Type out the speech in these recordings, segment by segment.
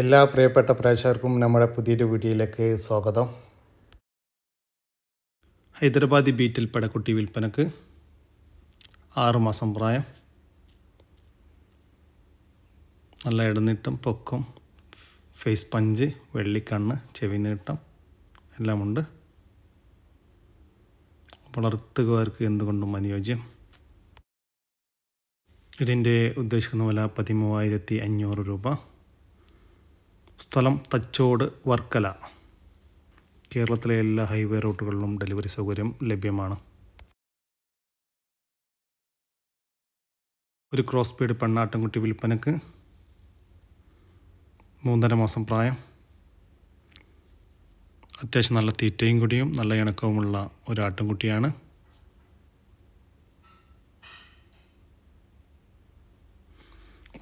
എല്ലാ പ്രിയപ്പെട്ട പ്രേക്ഷകർക്കും നമ്മുടെ പുതിയൊരു വീഡിയോയിലേക്ക് സ്വാഗതം. ഹൈദരാബാദി ബീറ്റിൽ പടക്കുട്ടി വിൽപ്പനക്ക് ആറുമാസം പ്രായം. നല്ല ഇടനീട്ടം പൊക്കം ഫേസ് പഞ്ച് വെള്ളിക്കണ്ണ് ചെവി നീട്ടം എല്ലാമുണ്ട്. വളർത്തുകാർക്ക് എന്തുകൊണ്ടും അനുയോജ്യം. ഇതിന്റെ ഉദ്ദേശിക്കുന്ന വില പതിമൂവായിരത്തി അഞ്ഞൂറ് രൂപ. സ്ഥലം തച്ചോട് വർക്കല. കേരളത്തിലെ എല്ലാ ഹൈവേ റൂട്ടുകളിലും ഡെലിവറി സൗകര്യം ലഭ്യമാണ്. ഒരു ക്രോസ് പീഡ് പെണ്ണാട്ടൻകുട്ടി വിൽപ്പനക്ക് മൂന്നര മാസം പ്രായം. അത്യാവശ്യം നല്ല തീറ്റയും കുടിയും നല്ല ഇണക്കവുമുള്ള ഒരു ആട്ടിൻകുട്ടിയാണ്.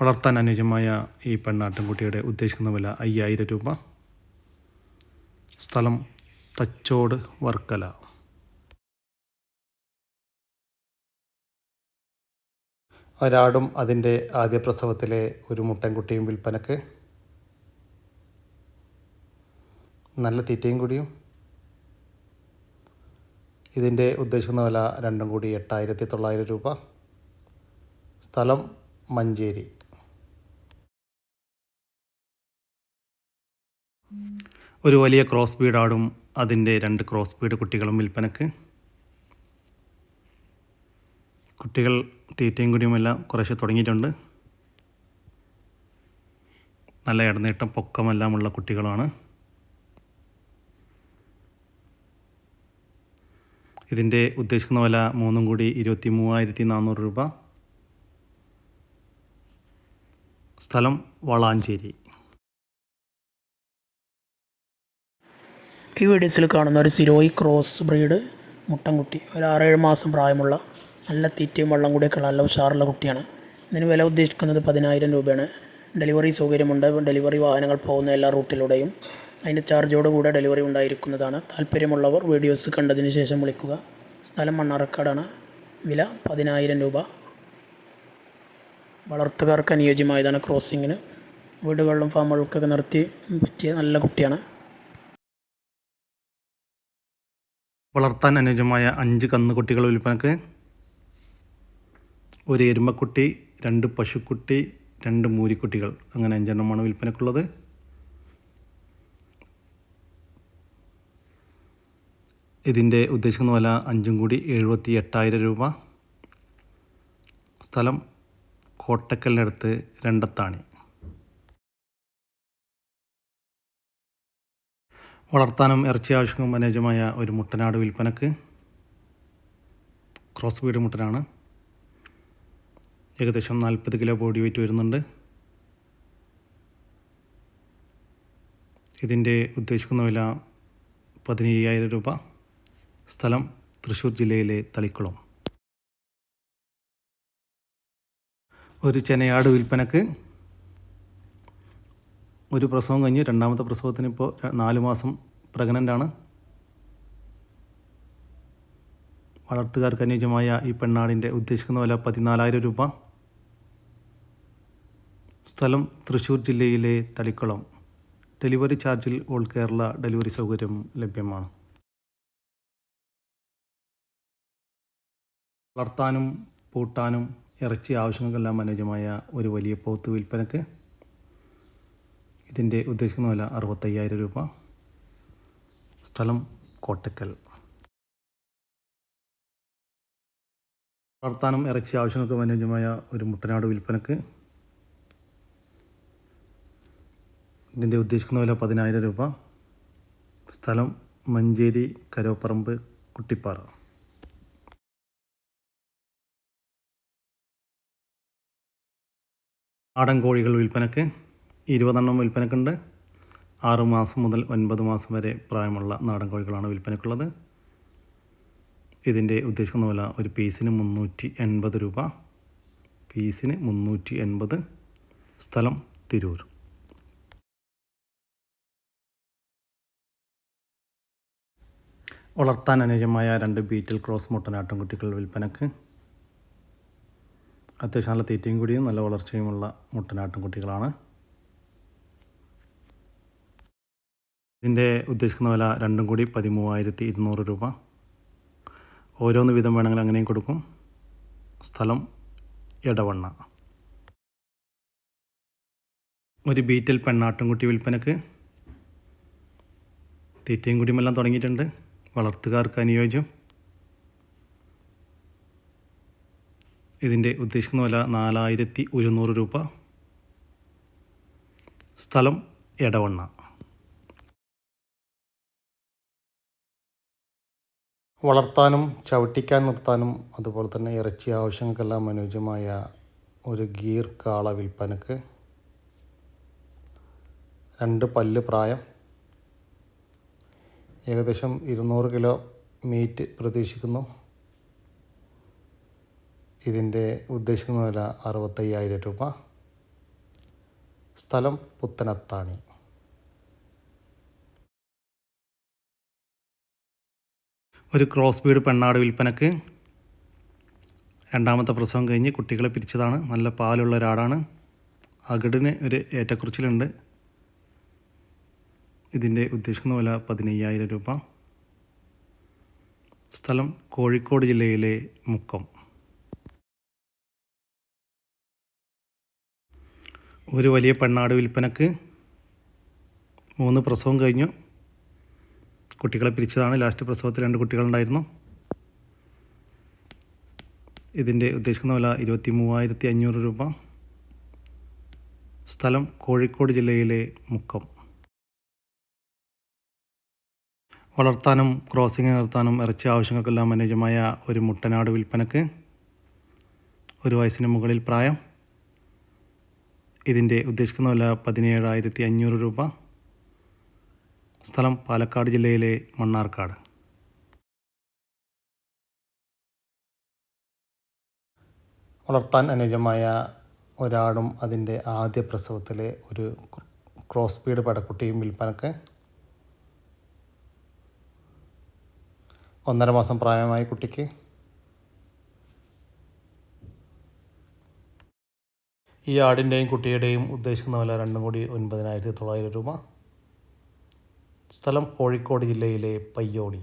വളർത്താൻ അനുയോജ്യമായ ഈ പെണ്ണാട്ടിൻകുട്ടിയുടെ ഉദ്ദേശിക്കുന്ന വില അയ്യായിരം രൂപ. സ്ഥലം തച്ചോട് വർക്കല. ഒരാടും അതിന്റെ ആദ്യ പ്രസവത്തിലെ ഒരു മുട്ടൻകുട്ടിയും വിൽപ്പനക്ക്. നല്ല തീറ്റയും കൂടിയും. ഇതിന്റെ ഉദ്ദേശിക്കുന്ന വില രണ്ടും കൂടി എട്ടായിരത്തി തൊള്ളായിരം രൂപ. സ്ഥലം മഞ്ചേരി. ഒരു വലിയ ക്രോസ് ബീഡാടും അതിന്റെ രണ്ട് ക്രോസ് ബീഡ് കുട്ടികളും വിൽപ്പനക്ക്. കുട്ടികൾ തീറ്റയും കുടിയുമെല്ലാം കുറേശ്ശെ തുടങ്ങിയിട്ടുണ്ട്. നല്ല ഇടനീട്ടം പൊക്കമെല്ലാമുള്ള കുട്ടികളാണ്. ഇതിന്റെ ഉദ്ദേശിക്കുന്ന വില മൂന്നും കൂടി ഇരുപത്തി മൂവായിരത്തി നാനൂറ് രൂപ. സ്ഥലം വളാഞ്ചേരി. ഈ വീഡിയോസിൽ കാണുന്ന ഒരു സിരോയി ക്രോസ് ബ്രീഡ് മുട്ടൻകുട്ടി. ഒരു ആറേഴ് മാസം പ്രായമുള്ള നല്ല തീറ്റയും വെള്ളം കൂടിയൊക്കെ നല്ല ഉഷാറുള്ള കുട്ടിയാണ്. ഇതിന് വില ഉദ്ദേശിക്കുന്നത് പതിനായിരം രൂപയാണ്. ഡെലിവറി സൗകര്യമുണ്ട്. ഡെലിവറി വാഹനങ്ങൾ പോകുന്ന എല്ലാ റൂട്ടിലൂടെയും. അതിന്റെ ചാർജോട് കൂടെ ഡെലിവറി ഉണ്ടായിരിക്കുന്നതാണ്. താല്പര്യമുള്ളവർ വീഡിയോസ് കണ്ടതിന് ശേഷം വിളിക്കുക. സ്ഥലം മണ്ണാർക്കാടാണ്. വില പതിനായിരം രൂപ. വളർത്തുകാർക്ക് അനുയോജ്യമായതാണ് ക്രോസിങ്ങിന്. വീടുകളിലും ഫാമുകൾക്കൊക്കെ നിർത്തി പറ്റിയ നല്ല കുട്ടിയാണ്. വളർത്താൻ അനുയോജ്യമായ അഞ്ച് കന്നുകുട്ടികൾ വിൽപ്പനക്ക് ഒരു എരുമക്കുട്ടി രണ്ട് പശുക്കുട്ടി രണ്ട് മൂരിക്കുട്ടികൾ. അങ്ങനെ അഞ്ചെണ്ണമാണ് വിൽപ്പനക്കുള്ളത്. ഇതിന്റെ ഉദ്ദേശിക്കുന്ന വില അഞ്ചും കൂടി എഴുപത്തി എട്ടായിരം രൂപ. സ്ഥലം കോട്ടക്കലിനടുത്ത് രണ്ടത്താണി. വളർത്താനും ഇറച്ചി ആവശ്യവും അനുയോജ്യമായ ഒരു മുട്ടനാട് വിൽപ്പനക്ക് ക്രോസ് ബീഡ് മുട്ടനാണ്. ഏകദേശം നാൽപ്പത് കിലോ ബോഡി വെയിറ്റ് വരുന്നുണ്ട്. ഇതിന്റെ ഉദ്ദേശിക്കുന്ന വില പതിനയ്യായിരം രൂപ. സ്ഥലം തൃശ്ശൂർ ജില്ലയിലെ തളിക്കുളം. ഒരു ചെനയാട് വിൽപ്പനക്ക് ഒരു പ്രസവം കഴിഞ്ഞ് രണ്ടാമത്തെ പ്രസവത്തിന് ഇപ്പോൾ നാല് മാസം പ്രഗ്നന്റ് ആണ്. വളർത്തുകാർക്ക് അനുയോജ്യമായ ഈ പെണ്ണാടിന്റെ ഉദ്ദേശിക്കുന്ന വില പതിനാലായിരം രൂപ. സ്ഥലം തൃശ്ശൂർ ജില്ലയിലെ തളിക്കുളം. ഡെലിവറി ചാർജിൽ ഓൾ കേരള ഡെലിവറി സൗകര്യം ലഭ്യമാണ്. വളർത്താനും പൂട്ടാനും ഇറച്ചി ആവശ്യങ്ങൾക്കെല്ലാം അനുയോജ്യമായ ഒരു വലിയ പോത്ത് വിൽപ്പനക്ക് ഇതിന്റെ ഉദ്ദേശിക്കുന്ന വില അറുപത്തയ്യായിരം രൂപ. സ്ഥലം കോട്ടക്കൽ. വളർത്താനും ഇറച്ചി ആവശ്യങ്ങൾക്ക് അനുയോജ്യമായ ഒരു മുട്ടനാട് വിൽപ്പനക്ക് ഇതിന്റെ ഉദ്ദേശിക്കുന്ന വില പതിനായിരം രൂപ. സ്ഥലം മഞ്ചേരി കരോപ്പറമ്പ് കുട്ടിപ്പാറ. നാടൻ കോഴികൾ വിൽപ്പനക്ക് ഇരുപതെണ്ണം വിൽപ്പനക്കുണ്ട്. ആറ് മാസം മുതൽ ഒൻപത് മാസം വരെ പ്രായമുള്ള നാടൻ കോഴികളാണ് വിൽപ്പനക്കുള്ളത്. ഇതിന്റെ ഉദ്ദേശിക്കുന്ന ഒരു പീസിന് മുന്നൂറ്റി എൺപത് രൂപ. പീസിന് മുന്നൂറ്റി എൺപത്. സ്ഥലം തിരൂർ. വളർത്താൻ അനുയോജ്യമായ രണ്ട് ബീറ്റിൽ ക്രോസ് മുട്ടനാട്ടുംകുട്ടികൾ വിൽപ്പനക്ക്. അത്യാവശ്യം നല്ല തീറ്റയും കൂടിയും നല്ല വളർച്ചയുമുള്ള മുട്ടനാട്ടുംകുട്ടികളാണ് ഇതിന്റെ ഉദ്ദേശിക്കുന്ന വില രണ്ടും കൂടി പതിമൂവായിരത്തി ഇരുന്നൂറ് രൂപ. ഓരോന്ന് വീതം വേണമെങ്കിൽ അങ്ങനെയും കൊടുക്കും. സ്ഥലം ഇടവണ്ണ ഒരു ബീറ്റൽ പെണ്ണാട്ടുംകുട്ടി വിൽപ്പനക്ക്. തീറ്റയും കുടിയുമെല്ലാം തുടങ്ങിയിട്ടുണ്ട്. വളർത്തുകാർക്ക് അനുയോജ്യം. ഇതിന്റെ ഉദ്ദേശിക്കുന്ന വില നാലായിരത്തി ഒരുന്നൂറ് രൂപ. സ്ഥലം എടവണ്ണ. വളർത്താനും ചവിട്ടിക്കാൻ നിർത്താനും അതുപോലെ തന്നെ ഇറച്ചി ആവശ്യങ്ങൾക്കെല്ലാം അനുയോജ്യമായ ഒരു ഗീർ കാള വിൽപ്പനക്ക് രണ്ട് പല്ല് പ്രായം. ഏകദേശം ഇരുന്നൂറ് കിലോ മീറ്റ് പ്രതീക്ഷിക്കുന്നു. ഇതിന്റെ ഉദ്ദേശിക്കുന്ന വില അറുപത്തയ്യായിരം രൂപ. സ്ഥലം പുത്തനത്താണി. ഒരു ക്രോസ് ബീഡ് പെണ്ണാട് വിൽപ്പനക്ക് രണ്ടാമത്തെ പ്രസവം കഴിഞ്ഞ് കുട്ടികളെ പിരിച്ചതാണ്. നല്ല പാലുള്ള ഒരാടാണ്. അകിടിന് ഒരു ഏറ്റക്കുറിച്ചിലുണ്ട്. ഇതിന്റെ ഉദ്ദേശിക്കുന്ന വില പതിനയ്യായിരം രൂപ. സ്ഥലം കോഴിക്കോട് ജില്ലയിലെ മുക്കം. ഒരു വലിയ പെണ്ണാട് വിൽപ്പനക്ക് മൂന്ന് പ്രസവം കഴിഞ്ഞു. കുട്ടികളെ പിരിച്ചതാണ്. ലാസ്റ്റ് പ്രസവത്തിൽ രണ്ട് കുട്ടികളുണ്ടായിരുന്നു. ഇതിന്റെ ഉദ്ദേശിക്കുന്ന വില ഇരുപത്തി മൂവായിരത്തി അഞ്ഞൂറ് രൂപ. സ്ഥലം കോഴിക്കോട് ജില്ലയിലെ മുക്കം. വളർത്താനും ക്രോസിംഗ് നിർത്താനും ഇറച്ചി ആവശ്യങ്ങൾക്കെല്ലാം അനുയോജ്യമായ ഒരു മുട്ടനാട് വിൽപ്പനക്ക് ഒരു വയസ്സിന് മുകളിൽ പ്രായം. ഇതിന്റെ ഉദ്ദേശിക്കുന്ന വില പതിനേഴായിരത്തി അഞ്ഞൂറ് രൂപ. സ്ഥലം പാലക്കാട് ജില്ലയിലെ മണ്ണാർക്കാട്. വളർത്താൻ അനുജമായ ഒരാടും അതിന്റെ ആദ്യ പ്രസവത്തിലെ ഒരു ക്രോസ് ബീഡ് പടക്കുട്ടിയും വിൽപ്പനക്ക് ഒന്നര മാസം പ്രായമായ കുട്ടിക്ക്. ഈ ആടിന്റെയും കുട്ടിയുടെയും ഉദ്ദേശിക്കുന്ന വില രണ്ടും കൂടി ഒൻപതിനായിരത്തി തൊള്ളായിരം രൂപ. സ്ഥലം കോഴിക്കോട് ജില്ലയിലെ പയ്യോളി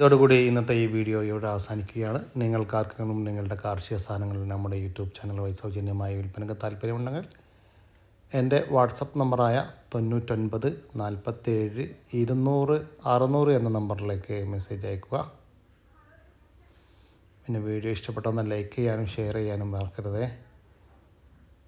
ഇതോടുകൂടി ഇന്നത്തെ ഈ വീഡിയോ ഇവിടെ അവസാനിക്കുകയാണ്. നിങ്ങൾക്കാർക്കെങ്കിലും നിങ്ങളുടെ കാർഷിക സാധനങ്ങൾ നമ്മുടെ യൂട്യൂബ് ചാനൽ വഴി സൗജന്യമായി വിൽപ്പനയ്ക്ക് താല്പര്യമുണ്ടെങ്കിൽ എന്റെ വാട്സപ്പ് നമ്പറായ തൊണ്ണൂറ്റൊൻപത് നാൽപ്പത്തേഴ് ഇരുന്നൂറ് അറുന്നൂറ് എന്ന നമ്പറിലേക്ക് മെസ്സേജ് അയക്കുക. പിന്നെ വീഡിയോ ഇഷ്ടപ്പെട്ടൊന്ന് ലൈക്ക് ചെയ്യാനും ഷെയർ ചെയ്യാനും മറക്കരുതേ.